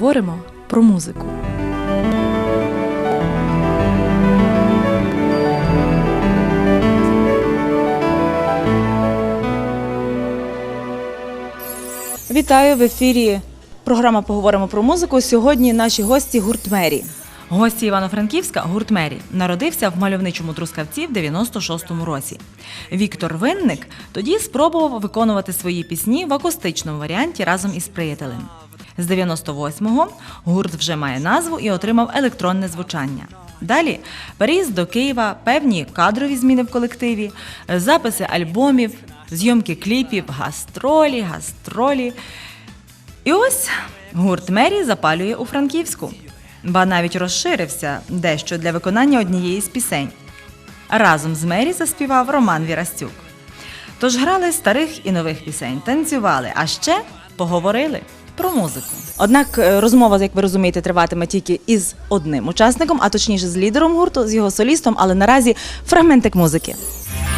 поговоримо про музику. Вітаю в ефірі. Програма Поговоримо про музику. Сьогодні наші гості гурт Мері. Гості Івано-Франківська гурт Мері народився в мальовничому Трускавці в 96-му році. Віктор Винник тоді спробував виконувати свої пісні в акустичному варіанті разом із приятелем. З 98-го гурт вже має назву і отримав електронне звучання. Далі переїзд до Києва, певні кадрові зміни в колективі, записи альбомів, зйомки кліпів, гастролі, гастролі. І ось гурт Мері запалює у Франківську, ба навіть розширився дещо для виконання однієї з пісень. Разом з Мері заспівав Роман Вірастюк. Тож грали старих і нових пісень, танцювали, а ще поговорили про музику. Однак е, розмова, як ви розумієте, триватиме тільки із одним учасником, а точніше з лідером гурту, з його солістом, але наразі фрагментик музики.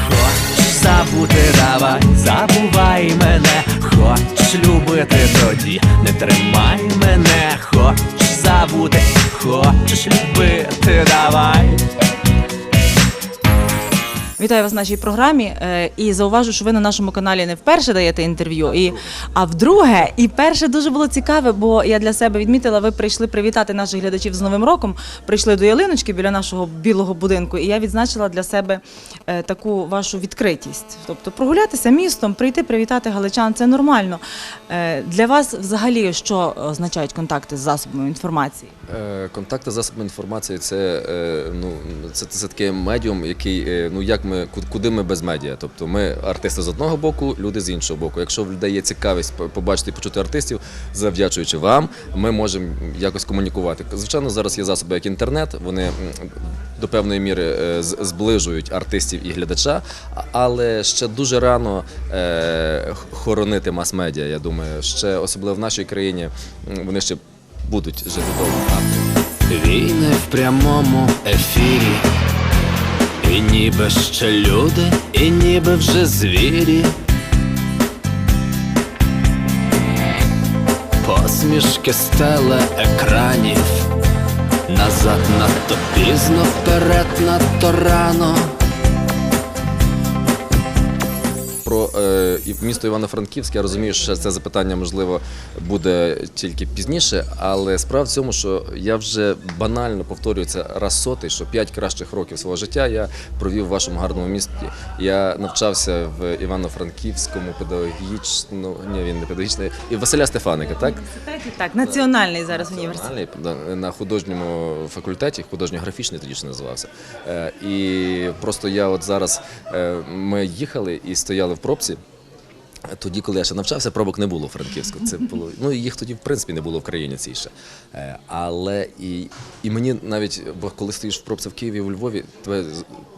Хочеш забути, давай, забувай мене, хочеш любити тоді, не тримай мене, хочеш забути, хочеш любити, давай. Вітаю вас в нашій програмі. е, І зауважу, що ви на нашому каналі не вперше даєте інтерв'ю. І, а вдруге, і перше дуже було цікаве, бо я для себе відмітила, ви прийшли привітати наших глядачів з Новим роком. Прийшли до ялиночки біля нашого білого будинку, і я відзначила для себе е, таку вашу відкритість. Тобто прогулятися містом, прийти привітати галичан це нормально. Е, Для вас взагалі що означають контакти з засобами інформації? Контакти з засобами інформації це, ну, це, це таке медіум, який, ну як ми, ку- куди ми без медіа. Тобто ми артисти з одного боку, люди з іншого боку. Якщо в людей є цікавість побачити і почути артистів, завдячуючи вам, ми можемо якось комунікувати. Звичайно, зараз є засоби як інтернет, вони до певної міри е, зближують артистів і глядача, але ще дуже рано е, хоронити мас-медіа. Я думаю, ще особливо в нашій країні вони ще будуть жити довго. Війни в прямому ефірі, і ніби ще люди, і ніби вже звірі. Посмішки стеле екранів, назад надто пізно, вперед надто рано. Про е, місто Івано-Франківськ я розумію, що це запитання можливо буде тільки пізніше, але справа в цьому, що я вже банально повторюю це раз сотий, що п'ять кращих років свого життя я провів в вашому гарному місті. Я навчався в Івано-Франківському педагогічному, ні, він не педагогічний, і Василя Стефаника, так? Так, національний зараз університет. На художньому факультеті, художньо-графічний тоді ще називався. Е, І просто я от зараз е, ми їхали і стояли в пробці. Тоді, коли я ще навчався, пробок не було у Франківську. Це було ну їх тоді в принципі не було в країні цій ще. Е, Але і, і мені навіть, бо коли стоїш в пробці в Києві, у Львові, тебе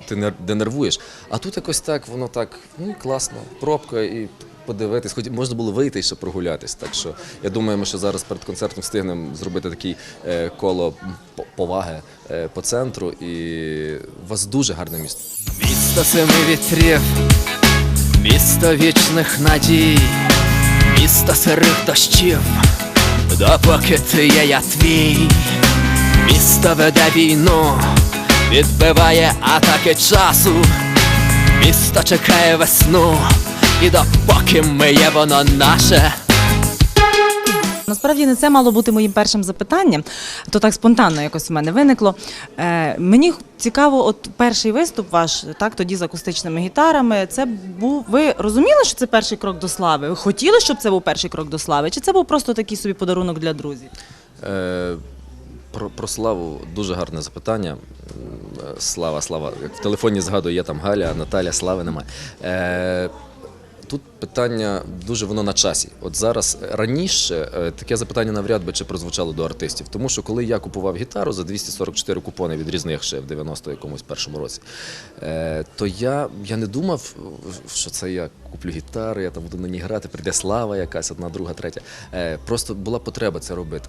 ти нер- денервуєш. А тут якось так, воно так, ну класно, пробка і. Подивитись, хоч можна було вийти і ще прогулятись. Так що я думаю, ще зараз перед концертом встигнемо зробити таке коло поваги е, по центру. І у вас дуже гарне місто. Місто семи вітрів, місто вічних надій, місто сирих дощів, допоки ти є я твій, місто веде війну, відбиває атаки часу, місто чекає весну, і допоки ми є воно наше. Насправді не це мало бути моїм першим запитанням, то так спонтанно якось в мене виникло. Е, мені цікаво, от перший виступ ваш, так тоді з акустичними гітарами. Це був. Ви розуміли, що це перший крок до слави? Ви хотіли, щоб це був перший крок до слави? Чи це був просто такий собі подарунок для друзів? Е, Про, про славу дуже гарне запитання. Слава, слава. В телефоні згадую, є там Галя, Наталя, слави немає. Е, Тут питання дуже воно на часі. От зараз е, раніше е, таке запитання навряд би чи прозвучало до артистів. Тому що коли я купував гітару за 244 купони від різних ще в 90 якомусь першому році, е, то я, я не думав, що це я куплю гітару, я там буду на ній грати, прийде слава якась, одна, друга, третя. Просто була потреба це робити.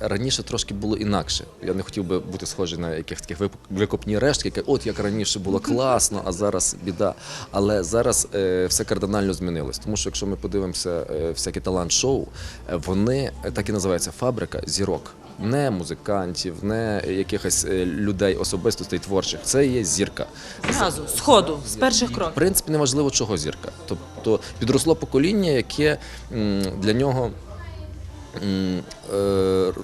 Раніше трошки було інакше. Я не хотів би бути схожий на якихось таких викопні рештки, які, от як раніше було класно, а зараз біда. Але зараз все кардинально змінилося. Змінилось. Тому що якщо ми подивимося е, всякі талант-шоу, е, вони е, так і називаються фабрика зірок. Не музикантів, не якихось людей, особистостей творчих. Це є зірка. Зразу, з ходу, з перших кроків. В принципі, неважливо, чого зірка. Тобто підросло покоління, яке для нього.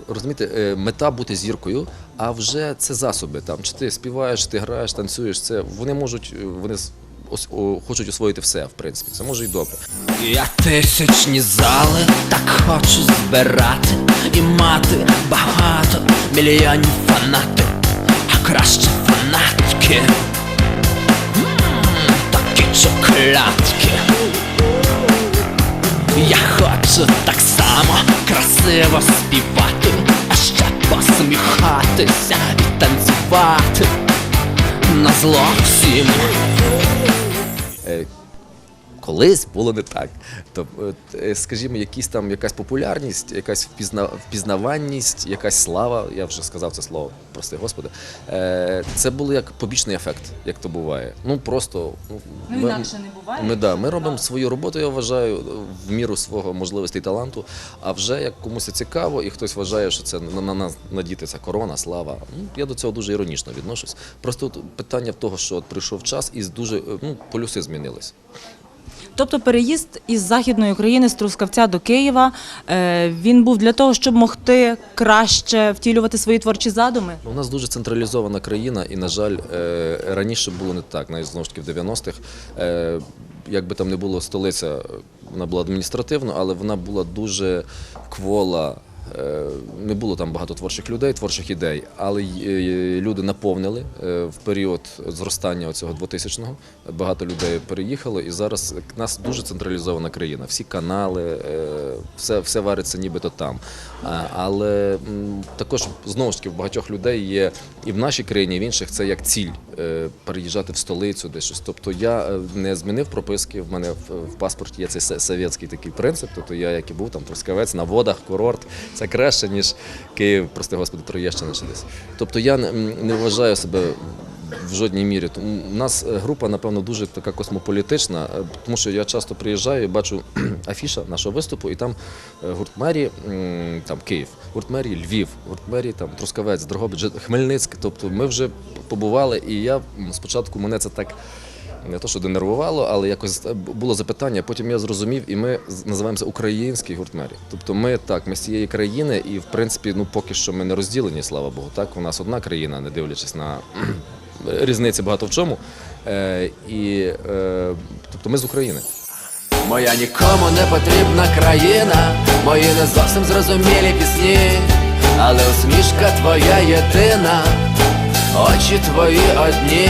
Розумієте, мета бути зіркою, а вже це засоби. Там чи ти співаєш, ти граєш, танцюєш. Це вони можуть, вони хочуть освоїти все, в принципі. Це може і добре. Я тисячні зали так хочу збирати і мати багато мільйонів фанатів, а краще фанатки. Такі чоколядки. Я хочу так само красиво співати, а ще посміхатися і танцювати на зло всім. Колись було не так. Тобто, скажімо, якісь там якась популярність, якась впізна, впізнаванність, якась слава, я вже сказав це слово, прости господи. Е, Це було як побічний ефект, як то буває. Ну просто ну, Ну, інакше не буває. Ми, да, ми робимо свою роботу, я вважаю, в міру свого можливостей і таланту. А вже як комусь цікаво, і хтось вважає, що це на, на нас надітися корона, слава. Ну, я до цього дуже іронічно відношусь. Просто питання в того, що от прийшов час і дуже е, ну, полюси змінились. Тобто переїзд із західної України з Трускавця до Києва е, він був для того, щоб могти краще втілювати свої творчі задуми. Ну, У нас дуже централізована країна, і, на жаль, е, раніше було не так, навіть знову ж таки в 90-х. Е, Як би там не було столиця, вона була адміністративна, але вона була дуже квола. Е, Не було там багато творчих людей, творчих ідей, але е, люди наповнили е, в період зростання цього 2000-го. Багато людей переїхало, і зараз у нас дуже централізована країна. Всі канали, все, все вариться нібито там. Але також знову ж таки в багатьох людей є і в нашій країні, і в інших це як ціль е, переїжджати в столицю, десь щось. Тобто я е, не змінив прописки. В мене в, паспорті є цей совєтський такий принцип. Тобто я, як і був там Трускавець на водах, курорт, це краще ніж Київ, прости господи, Троєщина чи десь. Тобто я не вважаю себе. В жодній мірі. У нас е, група, напевно, дуже така космополітична, е, тому що я часто приїжджаю і бачу афіша нашого виступу, і там е, гурт мерії, там Київ, гурт мерії Львів, гурт мерії там Трускавець, Дрогобич, Хмельницький. Тобто ми вже побували, і я спочатку мене це так. Не то, що денервувало, але якось було запитання. Потім я зрозумів, і ми називаємося український гурт мерії. Тобто, ми так, ми з цієї країни, і в принципі, ну поки що ми не розділені, слава Богу. Так, у нас одна країна, не дивлячись на різниці багато в чому. Е, і е, тобто ми з України. Моя нікому не потрібна країна, мої не зовсім зрозумілі пісні, але усмішка твоя єдина, очі твої одні,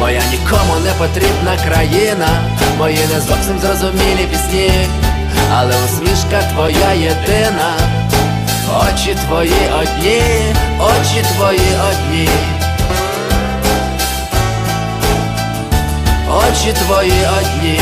моя нікому не потрібна країна, мої не зовсім зрозумілі пісні, але усмішка твоя єдина, очі твої одні, очі твої одні. Очі твої одні.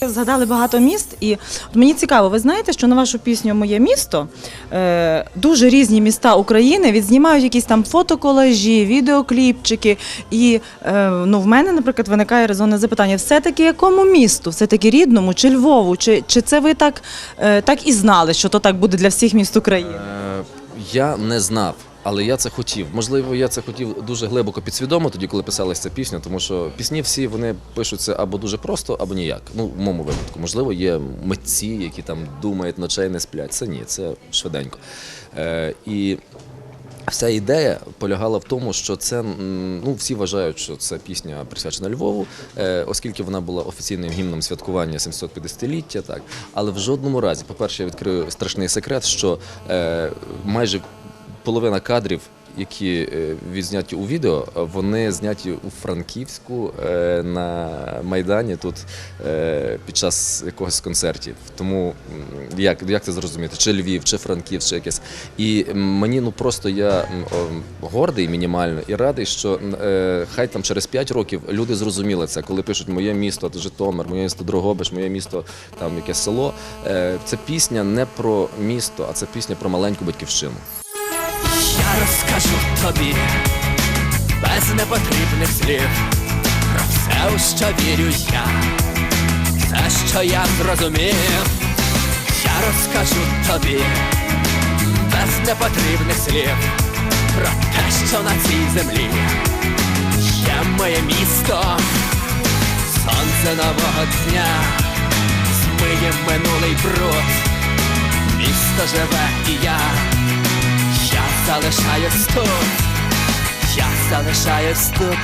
Згадали багато міст, і от мені цікаво, ви знаєте, що на вашу пісню Моє місто е, дуже різні міста України відзнімають якісь там фотоколажі, відеокліпчики. І е, ну, в мене, наприклад, виникає резонне запитання: все-таки якому місту? Все-таки рідному чи Львову? Чи, чи це ви так, е, так і знали, що то так буде для всіх міст України? Е, я не знав. Але я це хотів. Можливо, я це хотів дуже глибоко підсвідомо тоді, коли писалася ця пісня, тому що пісні всі вони пишуться або дуже просто, або ніяк. Ну, в моєму випадку. Можливо, є митці, які там думають, ночей не сплять. Це ні, це швиденько. Е, і Вся ідея полягала в тому, що це ну всі вважають, що це пісня присвячена Львову, е, оскільки вона була офіційним гімном святкування 750-ліття. Так, але в жодному разі, по-перше, я відкрию страшний секрет, що е, майже половина кадрів. Які е, відзняті у відео, вони зняті у Франківську е, на Майдані тут е, під час якогось концертів. Тому як, як це зрозуміти? Чи Львів, чи Франківськ, чи якесь. І мені ну просто я гордий мінімально і радий, що хай там через 5 років люди зрозуміли це, коли пишуть моє місто, Житомир, моє місто Дрогобич, моє місто там якесь село. Це пісня не про місто, а це пісня про маленьку батьківщину. Розкажу тобі без непотрібних слів про все у що вірю я, все, що я зрозумів, я розкажу тобі без непотрібних слів про те, що на цій землі є моє місто, сонце нового дня, змиє минулий бруд, місто живе і я залишаюсь тут, я залишаюсь тут.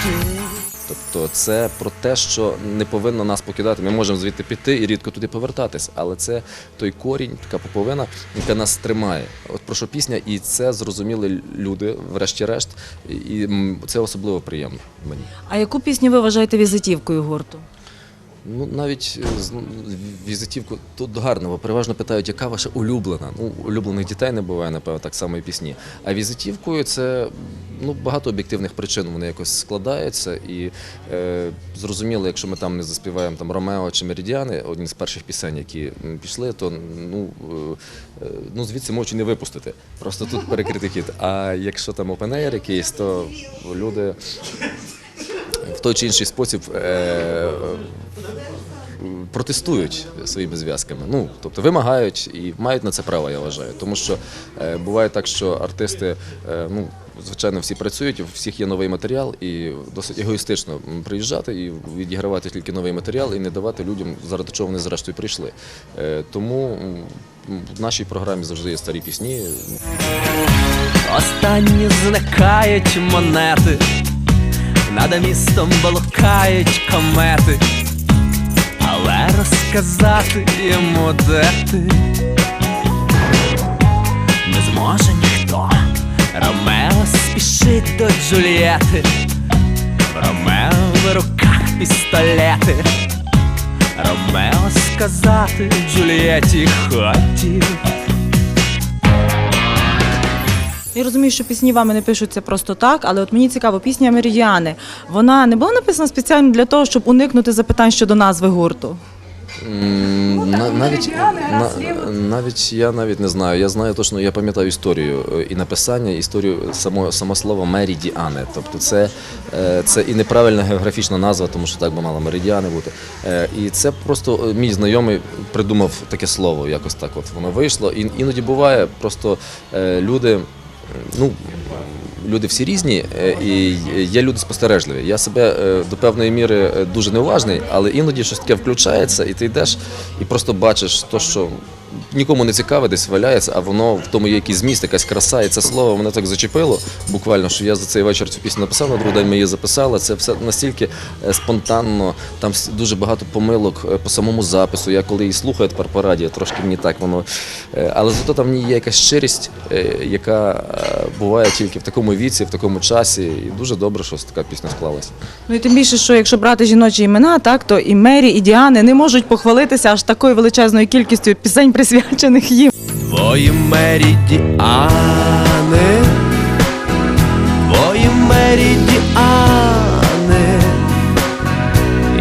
Тобто це про те, що не повинно нас покидати. Ми можемо звідти піти і рідко туди повертатись, але це той корінь, така поповина, яка нас тримає. От про що пісня, і це зрозуміли люди, врешті-решт, і- і це особливо приємно мені. А яку пісню ви вважаєте візитівкою гурту? Ну, навіть е, ну, візитівку тут гарно, переважно питають, яка ваша улюблена. Ну, улюблених дітей не буває, напевно, так само і пісні. А візитівкою це ну, багато об'єктивних причин. Вони якось складаються. І е, зрозуміло, якщо ми там не заспіваємо там Ромео чи Меридіани, одні з перших пісень, які пішли, то ну, е, е, ну звідси мовчу не випустити. Просто тут перекритий хід. А якщо там опенеєр якийсь, то люди в той чи інший спосіб е, протестують своїми зв'язками. Ну, тобто вимагають і мають на це право, я вважаю. Тому що е, буває так, що артисти, е, ну, звичайно, всі працюють, у всіх є новий матеріал, і досить егоїстично приїжджати і відігравати тільки новий матеріал і не давати людям, заради чого вони зрештою прийшли. Тому в нашій програмі завжди є старі пісні. Останні зникають монети, над містом блукають комети, але розказати йому де ти не зможе ніхто. Ромео спішить до Джульєти, Ромео в руках пістолети. Ромео сказати Джульєті хотів. Я розумію, що пісні вами не пишуться просто так, але от мені цікаво, пісня Меридіани. Вона не була написана спеціально для того, щоб уникнути запитань щодо назви гурту. М, На, навіть, на, навіть я навіть не знаю. Я знаю точно, я пам'ятаю історію е, і написання, історію самого само слова Меридіани. Тобто це, е, це і неправильна географічна назва, тому що так би мала меридіани бути. Е, І це просто е, мій знайомий придумав таке слово, якось так. От воно вийшло. І іноді буває, просто е, люди, ну. Люди всі різні, е, і є люди спостережливі. Я себе е, до певної міри е, дуже неуважний, але іноді щось таке включається, і ти йдеш і просто бачиш то, що нікому не цікаве, десь валяється, а воно в тому є якийсь зміст, якась краса. І це слово мене так зачепило буквально, що я за цей вечір цю пісню написав, на другий день ми її записали. Це все настільки е, спонтанно, там дуже багато помилок е, по самому запису. Я коли її слухаю тепер по радіо, трошки мені так воно. е, Але зато там є якась щирість, яка буває тільки в такому віці, в такому часі. І дуже добре, що така пісня склалася. Ну і тим більше, що якщо брати жіночі імена, так то і Мері, і Діани не можуть похвалитися аж такою величезною кількістю пісень, присвячених їм. Твої меридіани, твої меридіани,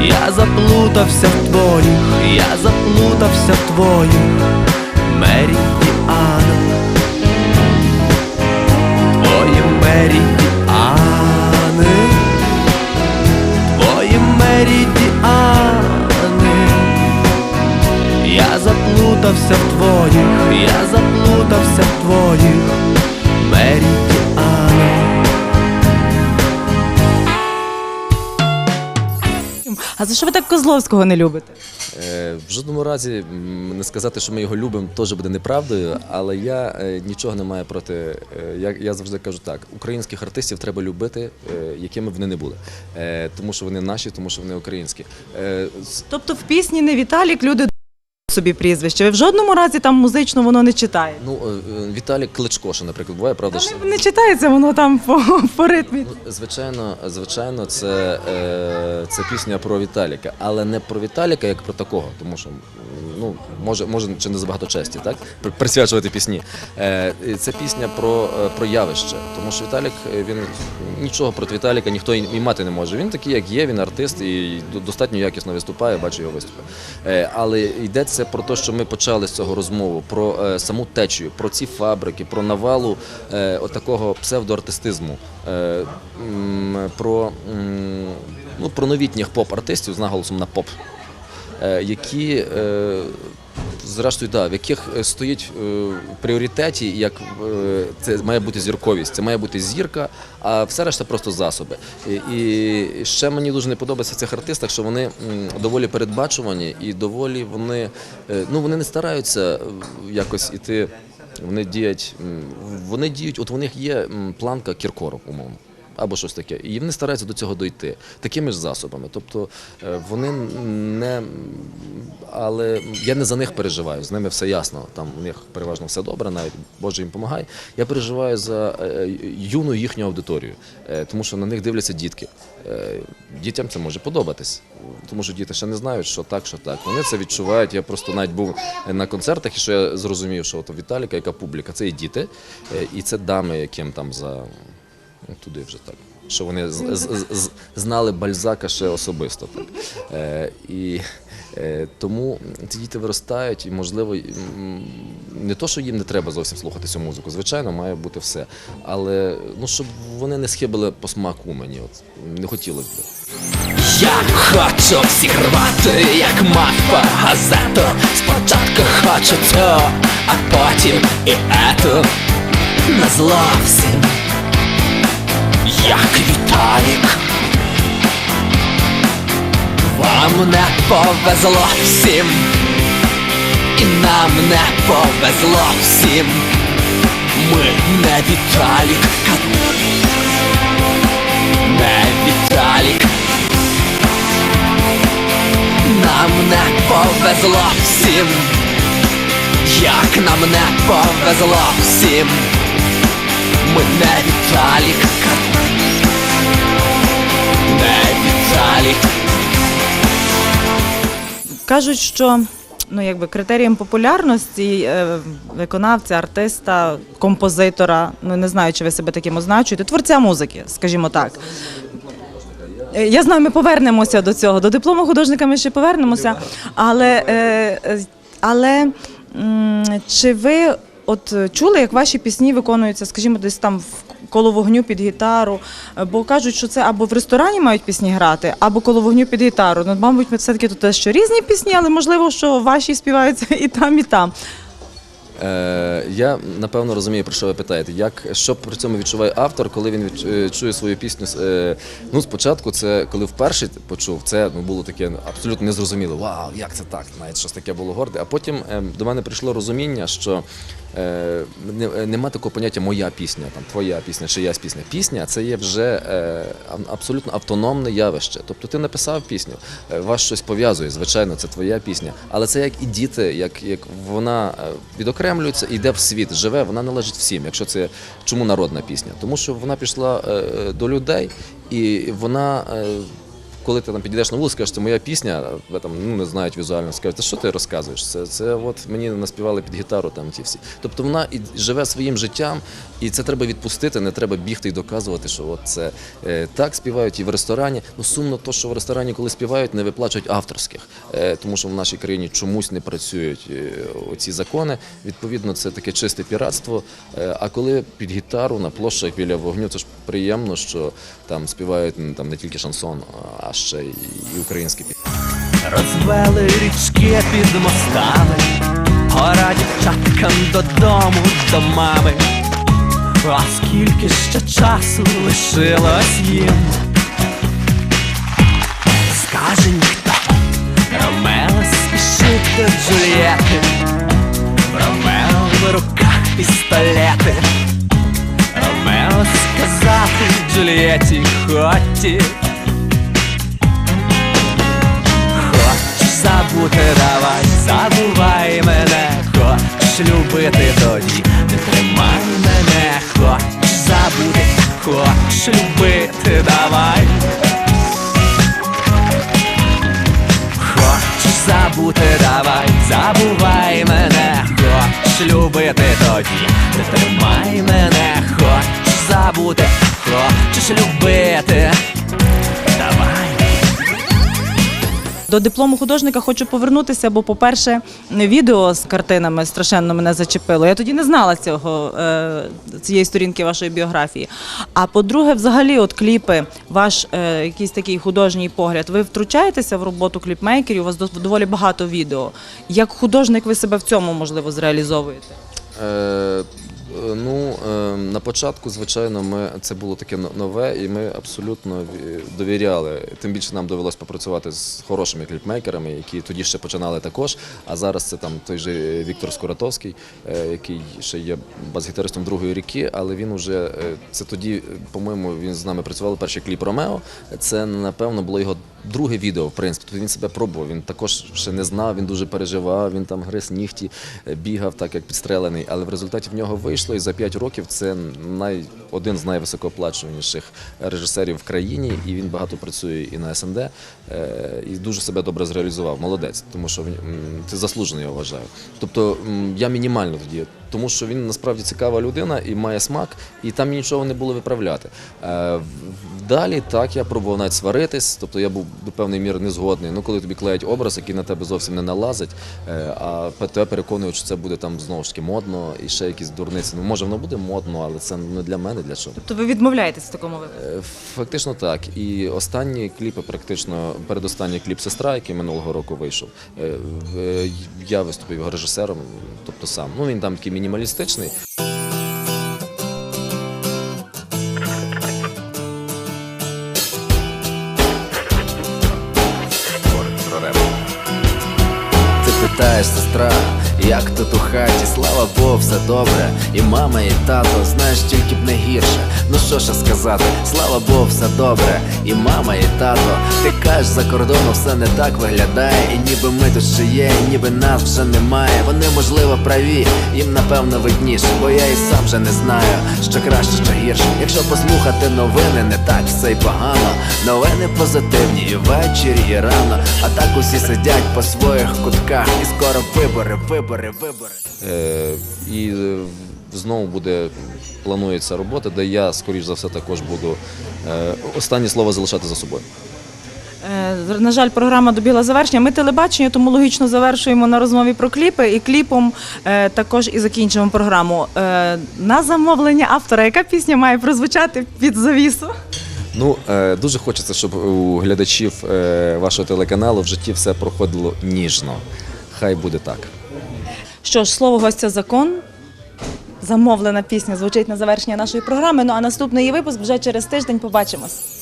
я заплутався в твоїх, я заплутався в твоїх меридіанах. Твої меридіани, заплутався в твоїх, я заплутався в твоїх меридіанах. А за що ви так Козловського не любите? Е, В жодному разі м, не сказати, що ми його любимо, теж буде неправдою, але я е, нічого не маю проти. е, Я, я завжди кажу так: українських артистів треба любити, е, якими б вони не були. Е, Тому що вони наші, тому що вони українські. Е, з- Тобто в пісні не Віталік люди собі прізвище. Ви в жодному разі там музично воно не читає. Ну, е, е, Кличко, ще, наприклад, буває, правда? ж? Не, не читається воно там по, по ритмі. Ну, Звичайно, звичайно, це, е, це пісня про Віталіка, але не про Віталіка як про такого, тому що ну, може, може чи не забагато честі, так? Присвячувати пісні. Е, це пісня про, е, про явище, тому що Віталік він нічого проти Віталіка ніхто і мати не може. Він такий, як є, він артист і достатньо якісно виступає, бачу його виступи. Е, але йдеться про те, що ми почали з цього розмову, про е, саму течію, про ці фабрики, про навалу е, отакого псевдоартистизму, е, про ну, про новітніх поп-артистів з наголосом на поп, які. Зрештою, да, в яких е, стоїть е, в пріоритеті, як е, це має бути зірковість, це має бути зірка, а все решта просто засоби. І, ще мені дуже не подобається в цих артистах, що вони доволі передбачувані і доволі вони, ну вони не стараються якось іти. Вони діють, вони діють, от у них є планка Кіркоров, умовно. Або щось таке, і вони стараються до цього дойти такими ж засобами. Тобто е, вони не але я не за них переживаю, з ними все ясно. Там у них переважно все добре, навіть Боже їм допомагає. Я переживаю за е, юну їхню аудиторію, е, тому що на них дивляться дітки. Дітям це може подобатись, тому що діти ще не знають, що так, що так. Вони це відчувають. Я просто навіть був на концертах, і що я зрозумів, що от Віталіка, яка публіка, це і діти, і це дами, яким там за туди вже так. Що вони з, з, з, знали Бальзака ще особисто. Так. Е, і е, тому ці діти виростають, і можливо, не то, що їм не треба зовсім слухати цю музику, звичайно, має бути все. Але ну, щоб вони не схибили по смаку мені, от не хотілося б. Я хочу всіх рвати, як мавпа газету Спочатку хочу цю, а потім і ету Не зловсім Як Віталік. Вам не повезло всім. І нам не повезло всім. Ми не Віталік. Не Віталік. Нам не повезло всім, як нам не повезло всім, ми не Віталік, Віталік. Кажуть, що ну, якби критерієм популярності е, виконавця, артиста, композитора, ну не знаю, чи ви себе таким означуєте, творця музики, скажімо так. Е, Я знаю, ми повернемося до цього. До диплому художника ми ще повернемося. Але, е, але чи ви от чули, як ваші пісні виконуються, скажімо, десь там в коло вогню під гітару? Е, Бо кажуть, що це або в ресторані мають пісні грати, або коло вогню під гітару. Ну, мабуть, ми все-таки тут те, що різні пісні, але можливо, що ваші співаються і там, і там. Е, я напевно розумію, про що ви питаєте. Як що при цьому відчуває автор, коли він е, чує свою пісню? Е, ну, спочатку, це коли вперше почув, це ну, було таке абсолютно незрозуміло. Вау, як це так? Навіть щось таке було горде. А потім до мене прийшло розуміння, що е, нема такого поняття моя пісня, там твоя пісня, чиясь пісня. Пісня це є вже е, абсолютно автономне явище. Тобто ти написав пісню, вас щось пов'язує, звичайно, це твоя пісня. Але це як і діти, як, як вона е, відокремлюється і йде в світ, живе, вона належить всім. Якщо це чому народна пісня? Тому що вона пішла е, до людей і вона. Коли ти там підійдеш на вулицю, скажеш, це моя пісня, а там ну не знають візуально, скажуть, та що ти розказуєш? Це, це от мені наспівали під гітару там ті всі. Тобто вона і живе своїм життям, і це треба відпустити, не треба бігти і доказувати, що от це е, так співають і в ресторані. Ну сумно, то що в ресторані, коли співають, не виплачують авторських, е, тому що в нашій країні чомусь не працюють е, оці закони. Відповідно, це таке чисте піратство. Е, а коли під гітару на площах біля вогню, це ж приємно, що там співають м, там не тільки шансон, а ще й українські пісні. Розвели річки під мостами, гора дівчаткам додому до мами. А скільки ще часу лишилось їм? Скаже ніхто, Ромео спішить до Джульєти, Ромео в руках пістолети. Ромео сказати Джульєті хотів. Забути, давай, забувай мене, хочеш любити тоді, не тримай мене, хочеш забути, хочеш любити, давай. Хочеш забути, давай, забувай мене, хочеш любити тоді, не тримай мене, хочеш забути, хочеш любити, До диплому художника хочу повернутися, бо, по-перше, відео з картинами страшенно мене зачепило. Я тоді не знала цього, е, цієї сторінки вашої біографії. А по-друге, взагалі, от кліпи, ваш е, якийсь такий художній погляд. Ви втручаєтеся в роботу кліпмейкерів, у вас доволі багато відео. Як художник ви себе в цьому можливо зреалізовуєте? Е, Ну, е, на початку, звичайно, ми це було таке нове, і ми абсолютно довіряли. Тим більше нам довелось попрацювати з хорошими кліпмейкерами, які тоді ще починали також. А зараз це там той же Віктор Скуратовський, е, який ще є бас-гітаристом другої ріки, але він уже е, це тоді, е, по-моєму, він з нами працював перший кліп Ромео. Це напевно було його друге відео, в принципі. Тобто він себе пробував. Він також ще не знав, він дуже переживав, він там гриз нігті, е, бігав так, як підстрелений. Але в результаті в нього вийшло, і за 5 років це най, один з найвисокооплачуваніших режисерів в країні, і він багато працює і на СНД, е, і дуже себе добре зреалізував. Молодець, тому що це заслужено, я вважаю. Тобто я мінімально тоді. Тому що він насправді цікава людина і має смак, і там нічого не було виправляти. Е, Далі так я пробував навіть сваритись, тобто я був до певної міри незгодний. Ну, коли тобі клеять образ, який на тебе зовсім не налазить, е, а тебе переконують, що це буде там знову ж таки модно і ще якісь дурниці. Ну, може, воно буде модно, але це не для мене, для чого. Тобто ви відмовляєтесь в такому випадку? Е, Фактично так. І останні кліпи, практично передостанній кліп Сестра, який минулого року вийшов. Я виступив його режисером, тобто сам. Ну він там такий мінімалістичний. Ти питаєш, сестра, Як тут у хаті, слава Богу, все добре. І мама, і тато, знаєш, тільки б не гірше. Ну що ще сказати, слава Богу, все добре. І мама, і тато, ти кажеш, за кордоном все не так виглядає. І ніби ми тут ще є, і ніби нас вже немає. Вони, можливо, праві, їм напевно видніше, бо я і сам вже не знаю, що краще, що гірше. Якщо послухати новини, не так все й погано. Новини позитивні і ввечері, і рано. А так усі сидять по своїх кутках. І скоро вибори, вибори, вибори. Е, І е, знову буде планується робота, де я, скоріш за все, також буду е, останнє слово залишати за собою. Е, На жаль, програма добігла завершення. Ми телебачення, тому логічно завершуємо на розмові про кліпи і кліпом е, також і закінчимо програму. На замовлення автора, яка пісня має прозвучати під завісу? Ну, дуже хочеться, щоб у глядачів вашого телеканалу в житті все проходило ніжно. Хай буде так. Що ж, слово гостя закон. Замовлена пісня звучить на завершення нашої програми. Ну а наступний її випуск вже через тиждень побачимось.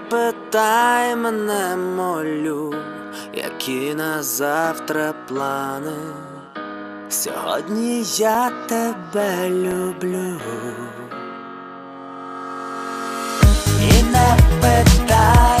Питай мене, молю, які на завтра плани. Сьогодні я тебе люблю. І не питай